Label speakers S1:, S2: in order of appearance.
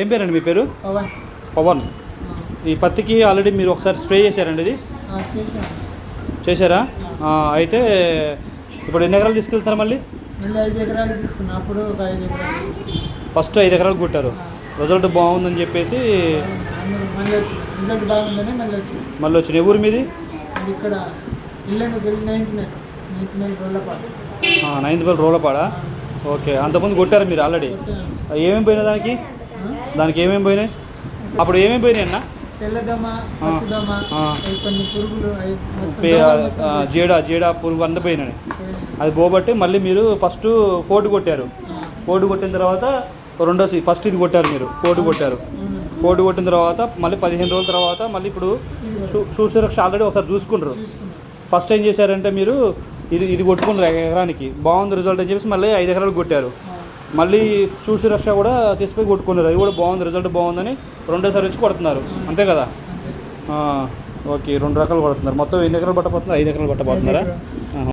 S1: ఏం పేరండి మీ పేరు?
S2: పవన్.
S1: పవన్. ఈ పత్తికి ఆల్రెడీ మీరు ఒకసారి స్ప్రే చేశారండి ఇది? చేశారా? అయితే ఇప్పుడు ఎన్ని ఎకరాలు తీసుకెళ్తారు మళ్ళీ?
S2: మళ్ళీ ఐదు ఎకరాలు తీసుకున్నా అప్పుడు ఒక ఐదు ఎకరాలు.
S1: ఫస్ట్ ఐదు ఎకరాలు కొట్టారు. రిజల్ట్ బాగుందని చెప్పేసి
S2: మళ్ళీ వచ్చింది. రిజల్ట్ బాగుందని మళ్ళీ వచ్చింది.
S1: మళ్ళీ వచ్చిన ఊరు మీది?
S2: ఇక్కడ నైన్త్
S1: బల్ రోలపాడా ఓకే. అంతకుముందు కొట్టారు మీరు ఆల్రెడీ. ఏమేమి పోయినాయి దానికి? దానికి ఏమేమి పోయినాయి? అప్పుడు ఏమేమి పోయినాయి అన్న? జీడ జీడ పురుగు అంతా పోయినాయి. అది పోబట్టి మళ్ళీ మీరు ఫస్ట్ ఫోర్టు కొట్టారు. ఫోర్టు కొట్టిన తర్వాత రెండో ఫస్ట్ ఇది కొట్టారు మీరు ఫోర్టు కొట్టారు. ఫోర్టు కొట్టిన తర్వాత మళ్ళీ పదిహేను రోజుల తర్వాత మళ్ళీ ఇప్పుడు సురక్ష ఆల్రెడీ ఒకసారి చూసుకుంటారు ఫస్ట్ ఏం చేశారంటే మీరు ఇది ఇది కొట్టుకున్నారు ఎకరానికి. బాగుంది రిజల్ట్ అని చెప్పేసి మళ్ళీ ఐదు ఎకరాలు కొట్టారు. మళ్ళీ చూసి రక్ష కూడా తీసుకుపోయి కొట్టుకున్నారు. అది కూడా బాగుంది రిజల్ట్ బాగుందని రెండోసారి వచ్చి కొడుతున్నారు. అంతే కదా? ఓకే రెండు రకాలు కొడుతున్నారు. మొత్తం ఎన్ని ఎకరాలు పట్టబోతున్నారు? ఐదు ఎకరాలు పట్టబోతున్నారా.